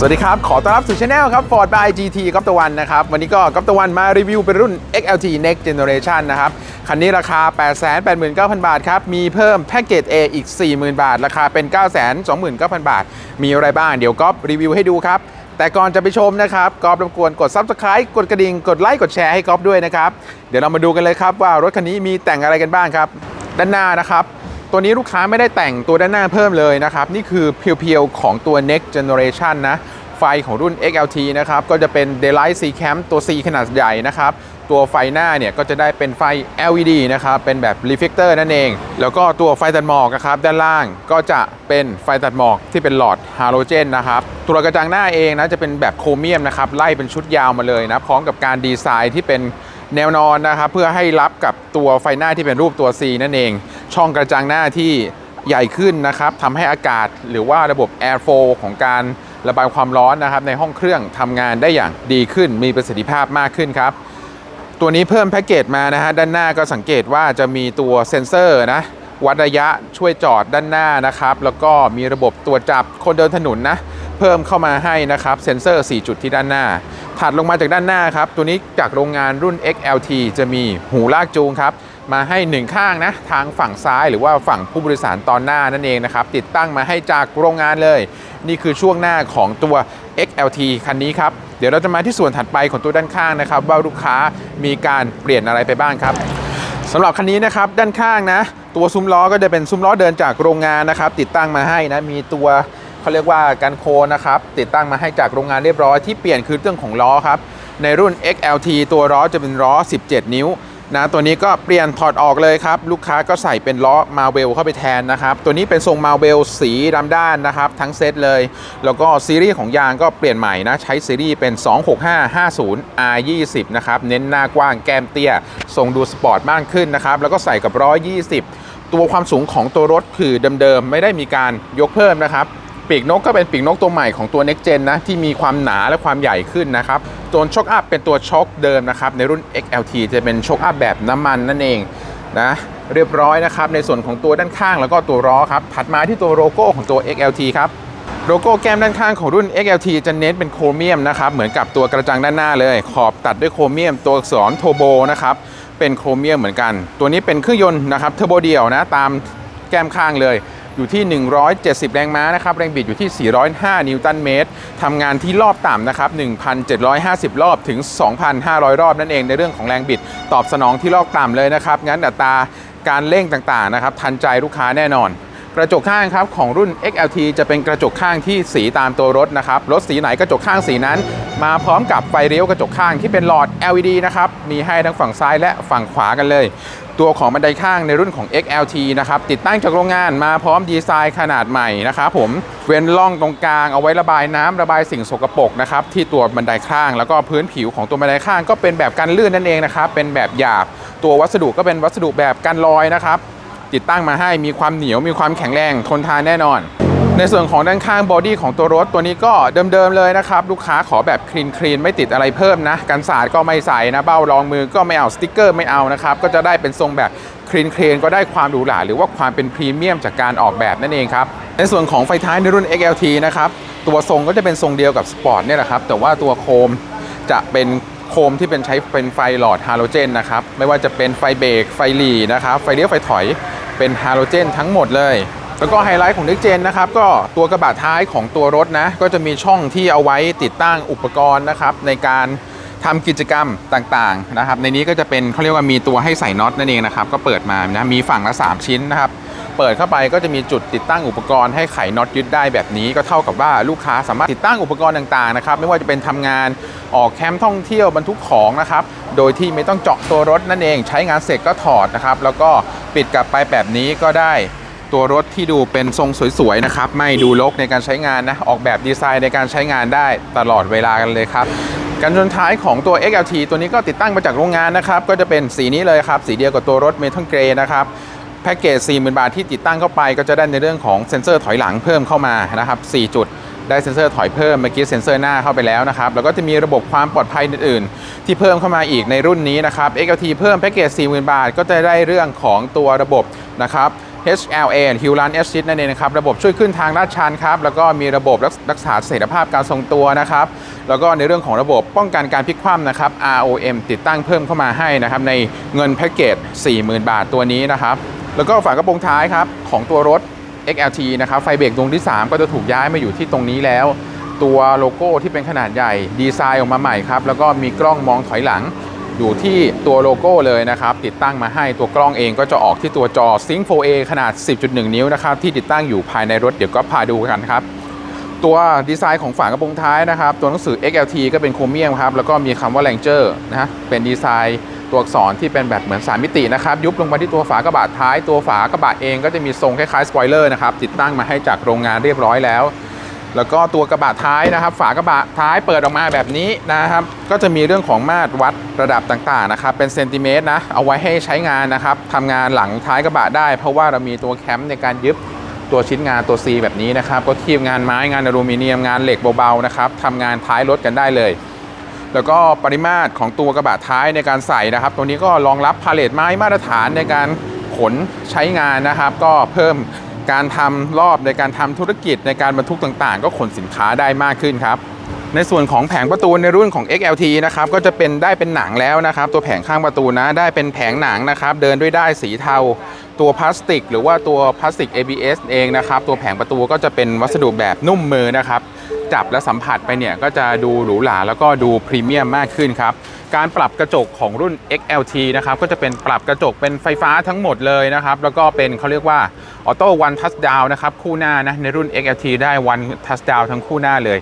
สวัสดีครับ ขอต้อนรับสู่ช anel ครับ Ford by GT ก๊อฟตะวันนะครับ วันนี้ก็ก๊อฟตะวันมารีวิวเป็นรุ่น XLT Next Generation นะครับ คันนี้ราคา 889,000 บาทครับ มีเพิ่มแพ็กเกจ A อีก 40,000 บาท ราคาเป็น 929,000 บาท มีอะไรบ้าง เดี๋ยวก๊อฟรีวิวให้ดูครับ แต่ก่อนจะไปชมนะครับก๊อฟรบกวนกด Subscribe กดกระดิ่ง กดไลค์ กดแชร์ให้ก๊อฟด้วยนะครับ เดี๋ยวเรามาดูกันเลยครับว่ารถคันนี้มีแต่งอะไรกันบ้างครับ ด้านหน้านะครับ ตัวนี้ลูกค้าไม่ได้แต่งตัวด้านหน้าเพิ่มเลยนะครับ นี่คือเพียวๆ ของตัว next generation นะ ไฟของรุ่น XLT นะครับ ก็จะเป็น Daylight C Cam ตัว C ขนาดใหญ่นะครับ ตัวไฟหน้าเนี่ยก็จะได้เป็นไฟ LED นะครับ เป็นแบบ reflector นั่นเอง แล้วก็ตัวไฟตัดหมอกนะครับ ด้านล่างก็จะเป็นไฟตัดหมอกที่เป็นหลอดฮาโลเจนนะครับ ตัวกระจังหน้าเองนะจะเป็นแบบโครเมียมนะครับ ไล่เป็นชุดยาวมาเลยนะ พร้อมกับการดีไซน์ที่เป็น แนวนอนนะครับเพื่อให้รับกับตัวไฟหน้าที่เป็นรูปตัว C นั่นเอง ช่องกระจังหน้าที่ใหญ่ขึ้นนะครับทำให้อากาศหรือว่าระบบ airflow ของการระบายความร้อนนะครับในห้องเครื่องทำงานได้อย่างดีขึ้น มีประสิทธิภาพมากขึ้นครับ ตัวนี้เพิ่มแพ็กเกจมานะฮะด้านหน้าก็สังเกตว่าจะมีตัวเซ็นเซอร์นะวัดระยะช่วยจอดด้านหน้านะครับ แล้วก็มีระบบตรวจจับคนเดินถนนนะ เพิ่มเข้ามาให้นะครับ เซ็นเซอร์ 4 จุดที่ด้านหน้า ถัดลงมาจากด้านหน้าครับ ตัวนี้จากโรงงานรุ่น XLT จะมีหูลากจูงครับ มาให้หนึ่งข้างนะทางฝั่งซ้ายหรือว่าฝั่งผู้บริสารตอนหน้านั่นเองนะครับ ติดตั้งมาให้จากโรงงานเลย นี่คือช่วงหน้าของตัว XLT คันนี้ครับ เดี๋ยวเราจะมาที่ส่วนถัดไปของตัวด้านข้างนะครับ ว่าลูกค้ามีการเปลี่ยนอะไรไปบ้างครับสำหรับคันนี้นะครับด้านข้างนะ ตัวซุ้มล้อก็จะเป็นซุ้มล้อเดินจากโรงงานนะครับ ติดตั้งมาให้นะมีตัว เขาเรียกว่ากันโคนนะครับติดตั้งมาให้จากโรงงานเรียบร้อยที่เปลี่ยนคือเรื่องของล้อครับในรุ่น XLT ตัวล้อจะเป็นล้อ 17 นิ้วนะตัวนี้ก็เปลี่ยนถอดออกเลยครับ ลูกค้าก็ใส่เป็นล้อมาเวลเข้าไปแทนนะครับ ตัวนี้เป็นทรงมาเวลสีดำด้านนะครับ ทั้งเซตเลย แล้วก็ซีรีส์ของยางก็เปลี่ยนใหม่นะ ใช้ซีรีส์เป็น 26550 R20 นะครับ เน้นหน้ากว้างแก้มเตี้ย ทรงดูสปอร์ตมากขึ้นนะครับ แล้วก็ใส่กับ 120 ตัวความสูงของตัวรถคือเดิมๆ ไม่ได้มีการยกเพิ่มนะครับ ปีกนกก็เป็นปีกนกตัวใหม่ของตัว Next Gen นะที่มีความหนาและความใหญ่ขึ้นนะครับตัวช็อคอัพเป็นตัวช็อคเดิมนะครับในรุ่น XLT จะเป็นช็อคอัพแบบน้ำมันนั่นเองนะเรียบร้อยนะครับในส่วนของตัวด้านข้างแล้วก็ตัวล้อครับถัดมาที่ตัวโลโก้ของตัว XLT ครับโลโก้แก้มด้านข้างของรุ่น XLT จะเน้นเป็นโครเมียมนะครับเหมือนกับตัวกระจังด้านหน้าเลย ขอบตัดด้วยโครเมียม ตัวอักษรโทโบนะครับเป็นโครเมียมเหมือนกัน ตัวนี้เป็นเครื่องยนต์นะครับเทอร์โบเดียวนะตามแก้มข้างเลย อยู่ที่ 170 แรงม้านะครับ แรงบิดอยู่ที่ 405 นิวตันเมตรทำงานที่รอบต่ำนะครับ 1,750 รอบถึง 2,500 รอบนั่นเองในเรื่องของแรงบิด ตอบสนองที่รอบต่ำเลยนะครับ งั้นอัตราการเร่งต่างๆนะครับ ทันใจลูกค้าแน่นอนกระจกข้างครับของรุ่น XLT จะเป็นกระจกข้างที่สีตามตัวรถนะครับ รถสีไหนกระจกข้างสีนั้น มาพร้อมกับไฟเลี้ยวกระจกข้างที่เป็นหลอด LED นะครับ มีให้ทั้งฝั่งซ้ายและฝั่งขวากันเลย ตัวของบันไดข้างในรุ่นของ XLT นะครับติดตั้งจากโรงงานมาพร้อมดีไซน์ขนาดใหม่นะครับผมเว้นร่องตรงกลางเอาไว้ระบายน้ำระบายสิ่งสกปรกนะครับที่ตัวบันไดข้าง แล้วก็พื้นผิวของตัวบันไดข้างก็เป็นแบบกันลื่นนั่นเองนะครับเป็นแบบหยาบ ตัววัสดุก็เป็นวัสดุแบบกันรอยนะครับติดตั้งมาให้มีความเหนียวมีความแข็งแรงทนทานแน่นอน ในส่วนของด้านข้างบอดี้ของตัวรถตัวนี้ก็เดิมๆเลยนะครับ ลูกค้าขอแบบคลีนคลีนไม่ติดอะไรเพิ่มนะกันสาดก็ไม่ใส่นะเบ้ารองมือก็ไม่เอาสติกเกอร์ไม่เอานะครับ ก็จะได้เป็นทรงแบบคลีนคลีนก็ได้ความหรูหราหรือว่าความเป็นพรีเมียมจากการออกแบบนั่นเองครับ ในส่วนของไฟท้ายในรุ่น XLT นะครับตัวทรงก็จะเป็นทรงเดียวกับสปอร์ตเนี่ยแหละครับแต่ว่าตัวโคมจะเป็นโคมที่เป็นใช้เป็นไฟหลอดฮาโลเจนนะครับไม่ว่าจะเป็นไฟเบรกไฟหลีนะครับไฟเลี้ยวไฟถอยเป็นฮาโลเจนทั้งหมดเลย แล้วก็ไฮไลท์ของ Next Gen นะครับก็ตัวกระบะท้ายของตัวรถนะ ก็จะมีช่องที่เอาไว้ติดตั้งอุปกรณ์นะครับ ในการทำกิจกรรมต่างๆนะครับ ในนี้ก็จะเป็นเขาเรียกว่ามีตัวให้ใส่น็อตนั่นเองนะครับ ก็เปิดมานะมีฝั่งละ 3 ชิ้นนะครับ เปิดเข้าไปก็จะมีจุดติดตั้งอุปกรณ์ให้ไขน็อตยึดได้แบบนี้ ก็เท่ากับว่าลูกค้าสามารถติดตั้งอุปกรณ์ต่างๆนะครับ ไม่ว่าจะเป็นทำงานออกแคมป์ท่องเที่ยวบรรทุกของนะครับ โดยที่ไม่ต้องเจาะตัวรถนั่นเอง ใช้งานเสร็จก็ถอดนะครับ แล้วก็ปิดกลับไปแบบนี้ก็ได้ ตัวรถที่ดูเป็นทรงสวยๆนะครับ ไม่ดูรกในการใช้งานนะ ออกแบบดีไซน์ในการใช้งานได้ตลอดเวลากันเลยครับ กันชนท้ายของตัว XLT ตัวนี้ก็ติดตั้งมาจากโรงงานนะครับ ก็จะเป็นสีนี้เลยครับ สีเดียวกับตัวรถเมทัลเกรนะครับแพ็กเกจ 40,000 บาทที่ติดตั้งเข้าไป ก็จะได้ในเรื่องของเซ็นเซอร์ถอยหลังเพิ่มเข้ามานะครับ4จุดได้เซ็นเซอร์ถอยเพิ่มเมื่อกี้เซ็นเซอร์หน้าเข้าไปแล้วนะครับ แล้วก็จะมีระบบความปลอดภัยอื่น ๆ ที่เพิ่มเข้ามาอีกในรุ่นนี้นะครับ XLT เพิ่มแพ็กเกจ 40,000 บาท ก็จะได้เรื่องของตัวระบบนะครับ HLA Hill Run Assist นั่นเองนะครับ ระบบช่วยขึ้นทางลาดชันครับ แล้วก็มีระบบรักรักษาเสถียรภาพการทรงตัวนะครับ แล้วก็ในเรื่องของระบบป้องกันการพลิกคว่ำนะครับ ROM ติดตั้งเพิ่มเข้ามาให้นะครับ ในเงินแพ็กเกจ 40,000 บาทตัวนี้นะครับ แล้วก็ฝากระโปรงท้ายครับ ของตัวรถ XLT นะครับ ไฟเบรกดวงที่ 3 ก็จะถูกย้ายมาอยู่ที่ตรงนี้แล้ว ตัวโลโก้ที่เป็นขนาดใหญ่ดีไซน์ออกมาใหม่ครับ แล้วก็มีกล้องมองถอยหลัง อยู่ที่ตัวโลโก้เลยนะครับ ติดตั้งมาให้ตัวกล้องเองก็จะออกที่ตัวจอ Sync 4A ขนาด 10.1 นิ้วนะครับ ที่ติดตั้งอยู่ภายในรถเดี๋ยวก็พาดูกันครับ ตัวดีไซน์ของฝากระโปรงท้ายนะครับ ตัวหนังสือ XLT ก็เป็นโครเมียมครับ แล้วก็มีคำว่า Ranger นะฮะเป็นดีไซน์ตัวอักษรที่เป็นแบบเหมือน 3 มิตินะครับ ยุบลงมาที่ตัวฝากระบะท้าย ตัวฝากระบะเองก็จะมีทรงคล้ายๆสปอยเลอร์นะครับติดตั้งมาให้จากโรงงานเรียบร้อยแล้ว แล้วก็ตัวกระบะท้ายนะครับ ฝากระบะท้ายเปิดออกมาแบบนี้นะครับ ก็จะมีเรื่องของมาตรวัดระดับต่างๆนะครับ เป็นเซนติเมตรนะเอาไว้ให้ใช้งานนะครับทำงานหลังท้ายกระบะได้ เพราะว่าเรามีตัวแคมป์ในการยึดตัวชิ้นงานตัว C แบบนี้นะครับ ก็คีบงานไม้งานอลูมิเนียมงานเหล็กเบาๆนะครับทำงานท้ายรถกันได้เลย แล้วก็ปริมาตรของตัวกระบะท้ายในการใส่นะครับ ตัวนี้ก็รองรับพาเลทไม้มาตรฐานในการขนใช้งานนะครับ ก็เพิ่ม การทำรอบในการทำธุรกิจในการบรรทุกต่างๆ ก็ขนสินค้าได้มากขึ้นครับในส่วนของแผงประตูในรุ่นของ XLT นะครับก็จะเป็นได้เป็นหนังแล้วนะครับ ตัวแผงข้างประตูนะได้เป็นแผงหนังนะครับ เดินด้วยได้สีเทา ตัวพลาสติก หรือว่าตัวพลาสติก ABS เองนะครับ ตัวแผงประตูก็จะเป็นวัสดุแบบนุ่มมือนะครับ จับและสัมผัสไปเนี่ยก็จะดูหรูหราแล้วก็ดูพรีเมียมมากขึ้นครับการปรับกระจกของรุ่น XLT นะครับก็จะเป็นปรับกระจกเป็นไฟฟ้าทั้งหมดเลยนะครับแล้วก็เป็นเขาเรียกว่าออโต้วันทัชดาวนะครับคู่หน้านะในรุ่น XLT ได้วันทัชดาวทั้งคู่หน้าเลย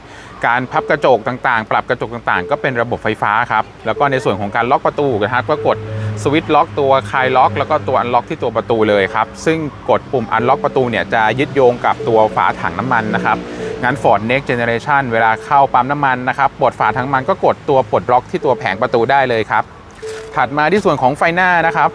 การพับกระจกต่างๆ ปรับกระจกต่างๆ ก็เป็นระบบไฟฟ้าครับแล้วก็ในส่วนของการล็อกประตูนะครับก็กดสวิตช์ล็อกตัวคลายล็อก แล้วก็ตัวอันล็อกที่ตัวประตูเลยครับซึ่งกดปุ่มอันล็อกประตูเนี่ยจะยึดโยงกับตัวฝาถังน้ำมันนะครับ งั้น Ford Next Generation เวลาเข้าปั๊มน้ำมันนะครับปลดฝาถังน้ำมันก็กดตัวปลดล็อกที่ตัวแผงประตูได้เลยครับ ถัดมาที่ส่วนของไฟหน้านะครับ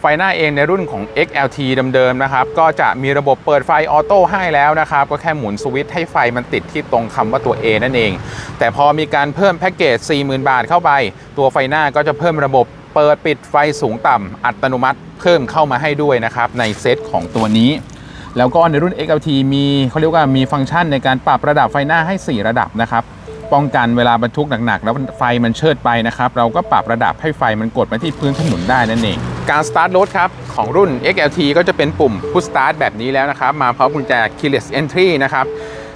ไฟหน้าเองในรุ่นของ XLT เดิมๆนะครับ ก็จะมีระบบเปิดไฟออโต้ให้แล้วนะครับ ก็แค่หมุนสวิตช์ให้ไฟมันติดที่ตรงคำว่าตัว A นั่นเอง แต่พอมีการเพิ่มแพ็กเกจ 40,000 บาทเข้าไป ตัวไฟหน้าก็จะเพิ่มระบบเปิดปิดไฟสูงต่ำอัตโนมัติเพิ่มเข้ามาให้ด้วยนะครับในเซตของตัวนี้ แล้วก็ในรุ่น XLT มีเขาเรียกว่ามีฟังก์ชันในการปรับระดับไฟหน้าให้ 4 ระดับนะครับป้องกันเวลาบรรทุกหนักๆ แล้วไฟมันเชิดไปนะครับเราก็ปรับระดับให้ไฟมันกดมาที่พื้นถนนได้นั่นเอง การสตาร์ทรถครับของรุ่น XLT ก็จะเป็นปุ่ม Push Start แบบนี้แล้วนะครับ มาพร้อมกุญแจ Keyless Entry นะครับ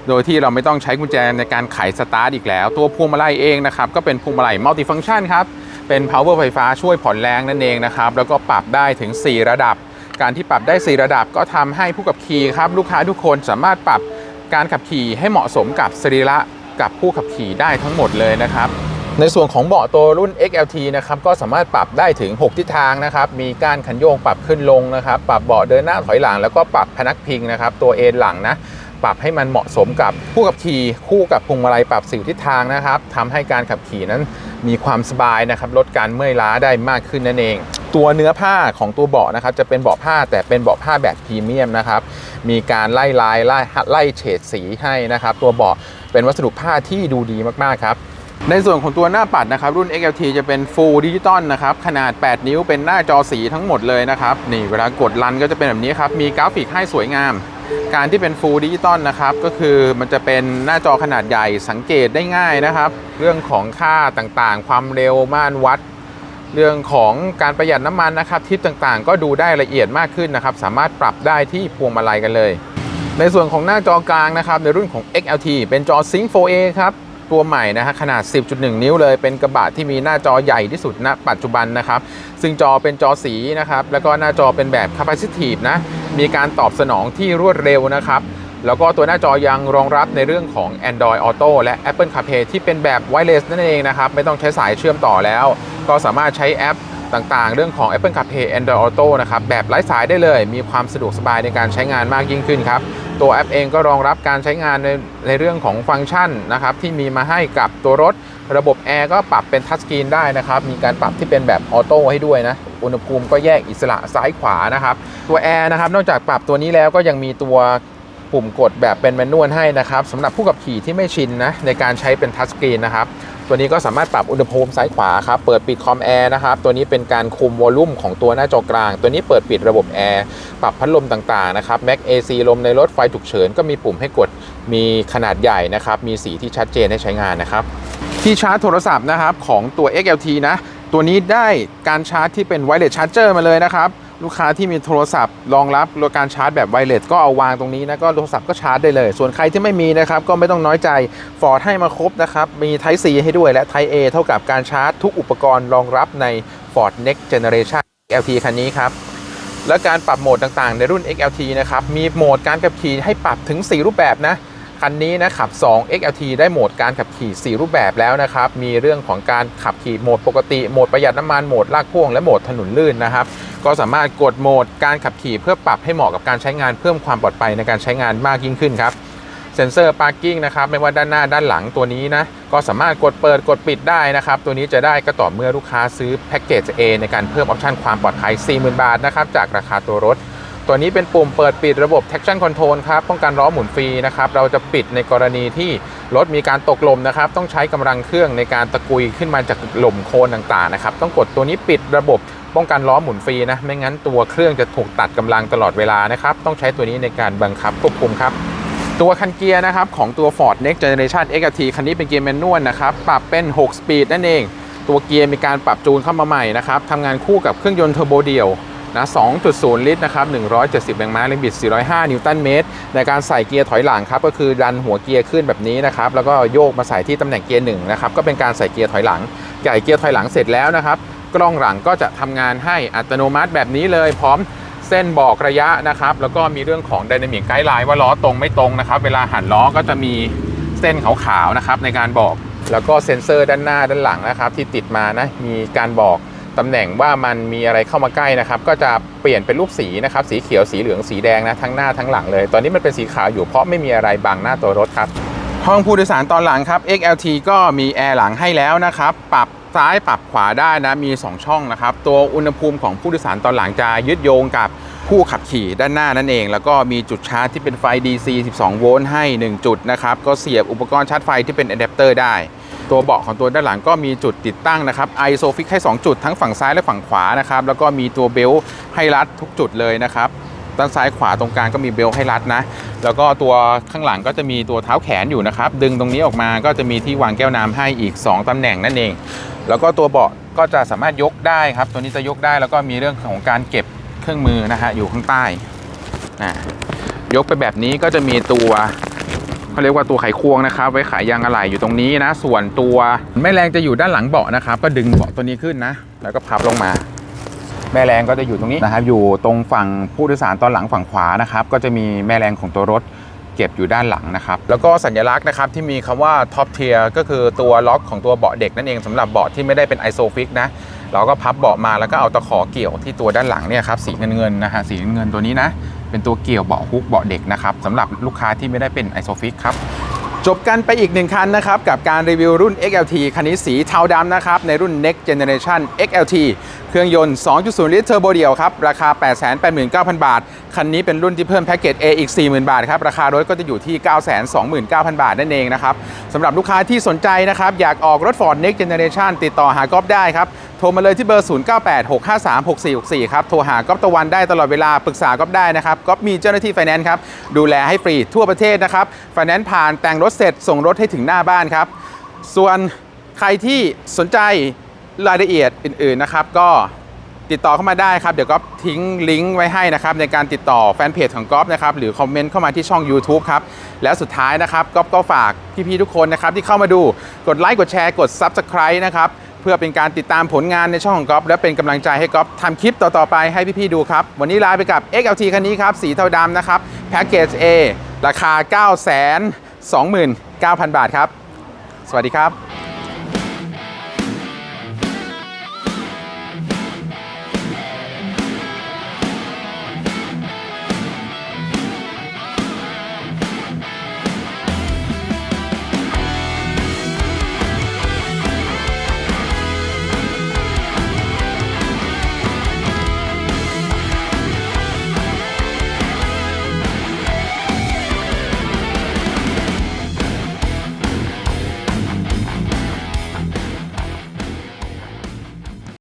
โดยที่เราไม่ต้องใช้กุญแจในการไขสตาร์ทอีกแล้ว ตัวพวงมาลัยเองนะครับก็เป็นพวงมาลัยมัลติฟัง c t ชันครับเป็น power ไฟฟ้าช่วยผ่อนแรงนั่นเองนะครับแล้วก็ปรับได้ถึง 4 ระดับ การที่ปรับได้ 4 ระดับก็ทำให้ผู้ขับขี่ครับลูกค้าทุกคนสามารถปรับการขับขี่ให้เหมาะสมกับสรีระกับผู้ขับขี่ได้ทั้งหมดเลยนะครับ ในส่วนของเบาะตัวรุ่น XLT นะครับก็สามารถปรับได้ถึง 6 ทิศทางนะครับ มีการขันโยกปรับขึ้นลงนะครับ ปรับเบาะเดินหน้าถอยหลังแล้วก็ปรับพนักพิงนะครับ ตัวเอนหลังนะ ปรับให้มันเหมาะสมกับผู้ขับขี่คู่กับพวงมาลัยปรับสิวทิศทางนะครับทำให้การขับขี่นั้นมีความสบายนะครับลดการเมื่อยล้าได้มากขึ้นนั่นเอง ตัวเนื้อผ้าของตัวเบาะนะครับจะเป็นเบาะผ้าแต่เป็นเบาะผ้าแบบพรีเมียมนะครับมีการไล่ลายไล่ไล่เฉดสีให้นะครับตัวเบาะเป็นวัสดุผ้าที่ดูดีมากๆครับในส่วนของตัวหน้าปัดนะครับ รุ่น XLT จะเป็น Full Digital นะครับ ขนาด 8 นิ้วเป็นหน้าจอสีทั้งหมดเลยนะครับ นี่เวลากดรันก็จะเป็นแบบนี้ครับ มีกราฟิกให้สวยงาม การที่เป็นฟูลดิจิตอลนะครับ ก็คือมันจะเป็นหน้าจอขนาดใหญ่สังเกตได้ง่ายนะครับ เรื่องของค่าต่างๆ ความเร็วม่านวัด เรื่องของการประหยัดน้ำมันนะครับทิศต่างๆ ก็ดูได้ละเอียดมากขึ้นนะครับ สามารถปรับได้ที่พวงมาลัยกันเลย ในส่วนของหน้าจอกลางนะครับ ในรุ่นของ XLT เป็นจอ Sync 4A ครับ ตัวใหม่นะฮะขนาด 10.1 นิ้วเลย เป็นกระบะที่มีหน้าจอใหญ่ที่สุดณปัจจุบันนะครับ ซึ่งจอเป็นจอสีนะครับ แล้วก็หน้าจอเป็นแบบ Capacitive นะ มีการตอบสนองที่รวดเร็วนะครับ แล้วก็ตัวหน้าจอยังรองรับในเรื่องของ Android Auto และ Apple CarPlay ที่เป็นแบบ Wireless นั่นเองนะครับ ไม่ต้องใช้สายเชื่อมต่อแล้ว ก็สามารถใช้แอปต่างๆ เรื่องของ Apple CarPlay Android Auto นะครับ แบบไร้สายได้เลย มีความสะดวกสบายในการใช้งานมากยิ่งขึ้นครับ ตัวแอปเองก็รองรับการใช้งานในในเรื่องของฟังก์ชันนะครับที่มีมาให้กับตัวรถ ระบบแอร์ก็ปรับเป็นทัชสกรีนได้นะครับ มีการปรับที่เป็นแบบออโต้ให้ด้วยนะ อุณหภูมิก็แยกอิสระซ้ายขวานะครับ ตัวแอร์นะครับนอกจากปรับตัวนี้แล้วก็ยังมีตัวปุ่มกดแบบเป็นแมนนวลให้นะครับสำหรับผู้ขับขี่ที่ไม่ชินนะในการใช้เป็นทัชสกรีนนะครับ ตัวนี้ก็สามารถปรับอุณหภูมิซ้ายขวาครับ เปิดปิดคอมแอร์นะครับ ตัวนี้เป็นการคุมวอลลุ่มของตัวหน้าจอกลาง ตัวนี้เปิดปิดระบบแอร์ ปรับพัดลมต่างๆนะครับ แม็ก AC ลมในรถไฟฉุกเฉินก็มีปุ่มให้กด มีขนาดใหญ่นะครับ มีสีที่ชัดเจนให้ใช้งานนะครับ ที่ชาร์จโทรศัพท์นะครับของตัว XLT นะ ตัวนี้ได้การชาร์จที่เป็นไวเลสชาร์จเจอร์มาเลยนะครับ ลูกค้าที่มีโทรศัพท์รองรับการชาร์จแบบไวเลสก็เอาวางตรงนี้นะก็โทรศัพท์ก็ชาร์จได้เลย ส่วนใครที่ไม่มีนะครับก็ไม่ต้องน้อยใจ Ford ให้มาครบนะครับมี Type C ให้ด้วยและ Type A เท่ากับการชาร์จทุกอุปกรณ์รองรับใน Ford Next Generation XLT คันนี้ครับและการปรับโหมดต่างๆ ในรุ่น XLT นะครับมีโหมดการขับขี่ให้ปรับถึง 4 รูปแบบนะ คันนี้นะขับ 2 XLT ได้โหมดการขับขี่ 4 รูปแบบแล้วนะครับ มีเรื่องของการขับขี่โหมดปกติ โหมดประหยัดน้ำมัน โหมดลากพ่วง และโหมดถนนลื่นนะครับ ก็สามารถกดโหมดการขับขี่เพื่อปรับให้เหมาะกับการใช้งานเพิ่มความปลอดภัยในการใช้งานมากยิ่งขึ้นครับ เซ็นเซอร์ Parking นะครับ ไม่ว่าด้านหน้าด้านหลังตัวนี้นะ ก็สามารถกดเปิดกดปิดได้นะครับ ตัวนี้จะได้ก็ต่อเมื่อลูกค้าซื้อแพ็กเกจ A ในการเพิ่มออปชันความปลอดภัย 40,000 บาทนะครับ จากราคาตัวรถ ตัวนี้เป็นปุ่มเปิดปิดระบบ traction control ครับ ป้องกันล้อหมุนฟรีนะครับ เราจะปิดในกรณีที่รถมีการตกลมนะครับ ต้องใช้กำลังเครื่องในการตะกุยขึ้นมาจากหล่มโคลนต่างๆนะครับ ต้องกดตัวนี้ปิดระบบป้องกันล้อหมุนฟรีนะ ไม่งั้นตัวเครื่องจะถูกตัดกำลังตลอดเวลานะครับ ต้องใช้ตัวนี้ในการบังคับควบคุมครับ ตัวคันเกียร์นะครับของตัว Ford Next Generation XT คันนี้เป็นเกียร์แมนนวลนะครับ ปรับเป็น 6 สปีดนั่นเอง ตัวเกียร์มีการปรับจูนเข้ามาใหม่นะครับทำงานคู่กับเครื่องยนต์เทอร์โบเดียว นะ2.0 ลิตรนะครับ170แรงม้าแรงบิด 405 นิวตันเมตร ในการใส่เกียร์ถอยหลังครับก็คือดันหัวเกียร์ขึ้นแบบนี้นะครับแล้วก็โยกมาใส่ที่ตำแหน่งเกียร์หนึ่งนะครับก็เป็นการใส่เกียร์ถอยหลังใส่เกียร์ถอยหลังเสร็จแล้วนะครับกล้องหลังก็จะทำงานให้อัตโนมัติแบบนี้เลยพร้อมเส้นบอกระยะนะครับแล้วก็มีเรื่องของ Dynamic Guideline ว่าล้อตรงไม่ตรงนะครับเวลาหันล้อก็จะมีเส้นขาวๆนะครับในการบอก แล้วก็เซ็นเซอร์ด้านหน้าด้านหลังนะครับที่ติดมานะมีการบอก ตำแหน่งว่ามันมีอะไรเข้ามาใกล้นะครับ ก็จะเปลี่ยนเป็นรูปสีนะครับสีเขียวสีเหลืองสีแดงนะทั้งหน้าทั้งหลังเลย ตอนนี้มันเป็นสีขาวอยู่เพราะไม่มีอะไรบังหน้าตัวรถครับห้องผู้โดยสารตอนหลังครับ XLT ก็มีแอร์หลังให้แล้วนะครับ ปรับซ้ายปรับขวาได้นะมี 2 ช่องนะครับ ตัวอุณหภูมิของผู้โดยสารตอนหลังจะยึดโยงกับผู้ขับขี่ด้านหน้านั่นเอง แล้วก็มีจุดชาร์จที่เป็นไฟ DC 12 โวลต์ให้ 1 จุดนะครับ ก็เสียบอุปกรณ์ชาร์จไฟที่เป็นอะแดปเตอร์ได้ ตัวเบาะของตัวด้านหลังก็มีจุดติดตั้งนะครับ ISOFIX ให้ 2 จุดทั้งฝั่งซ้ายและฝั่งขวานะครับแล้วก็มีตัวเบลต์ให้รัดทุกจุดเลยนะครับด้านซ้ายขวาตรงกลางก็มีเบลต์ให้รัดนะ แล้วก็ตัวข้างหลังก็จะมีตัวเท้าแขนอยู่นะครับ ดึงตรงนี้ออกมาก็จะมีที่วางแก้วน้ำให้อีก 2ตำแหน่งนั่นเอง แล้วก็ตัวเบาะก็จะสามารถยกได้ครับ ตัวนี้จะยกได้แล้วก็มีเรื่องของการเก็บเครื่องมือนะฮะอยู่ข้างใต้อ่ายกไปแบบนี้ก็จะมีตัว เขาเรียกว่าตัวไขควงนะครับ ไว้ขายยางอะไหล่อยู่ตรงนี้นะ ส่วนตัวแม่แรงจะอยู่ด้านหลังเบาะนะครับ ก็ดึงเบาะตัวนี้ขึ้นนะ แล้วก็พับลงมา แม่แรงก็จะอยู่ตรงนี้นะครับ อยู่ตรงฝั่งผู้โดยสารตอนหลังฝั่งขวานะครับ ก็จะมีแม่แรงของตัวรถเก็บอยู่ด้านหลังนะครับ แล้วก็สัญลักษณ์นะครับที่มีคำว่า top tier ก็คือตัวล็อกของตัวเบาะเด็กนั่นเองสำหรับเบาะที่ไม่ได้เป็น isofix นะเราก็พับเบาะมาแล้วก็เอาตะขอเกี่ยวที่ตัวด้านหลังเนี่ยครับสีเงินเงินๆนะฮะสีเงินเงินๆตัวนี้นะ เป็นตัวเกี่ยวเบาะฮุกเบาะเด็กนะครับสำหรับลูกค้าที่ไม่ได้เป็น isofix ครับจบกันไปอีกหนึ่งคันนะครับ กับการรีวิวรุ่น XLT คันนี้สีเทาดำนะครับ ในรุ่น Next Generation XLT เครื่องยนต์ 2.0 ลิตรเทอร์โบเดียวครับ ราคา 889,000 บาท คันนี้เป็นรุ่นที่เพิ่มแพ็กเกจ A อีก 40,000 บาทครับ ราคารถก็จะอยู่ที่ 929,000 บาทนั่นเองนะครับสำหรับลูกค้าที่สนใจนะครับ อยากออกรถ Ford Next Generation ติดต่อหาก๊อฟได้ครับ ทรมาเลยที่เบอร์ 0986536464 ครับ โทรหาก๊อฟตะวันได้ตลอดเวลา ปรึกษาก๊อฟได้นะครับ ก๊อฟมีเจ้าหน้าที่ไฟแนนซ์ครับ ดูแลให้ฟรีทั่วประเทศนะครับ ไฟแนนซ์ผ่านแต่งรถเสร็จส่งรถให้ถึงหน้าบ้านครับ ส่วนใครที่สนใจรายละเอียดอื่น ๆ นะครับ ก็ติดต่อเข้ามาได้ครับ เดี๋ยวก๊อฟทิ้งลิงก์ไว้ให้นะครับในการติดต่อแฟนเพจของก๊อฟนะครับหรือคอมเมนต์เข้ามาที่ช่อง YouTube ครับ แล้วสุดท้ายนะครับก๊อฟก็ฝากพี่ ๆ ทุกคนนะครับที่เข้ามาดูกดไลค์กดแชร์กด Subscribe นะครับ เพื่อเป็นการติดตามผลงานในช่องของก๊อฟและเป็นกำลังใจให้ก๊อฟทำคลิปต่อ ๆ ไปให้พี่ ๆ ดูครับ วันนี้ลาไปกับ XLT คันนี้ครับ สีเทาดำนะครับแพ็กเกจ A ราคา 9 2 9 0 0 0 บาทครับ สวัสดีครับ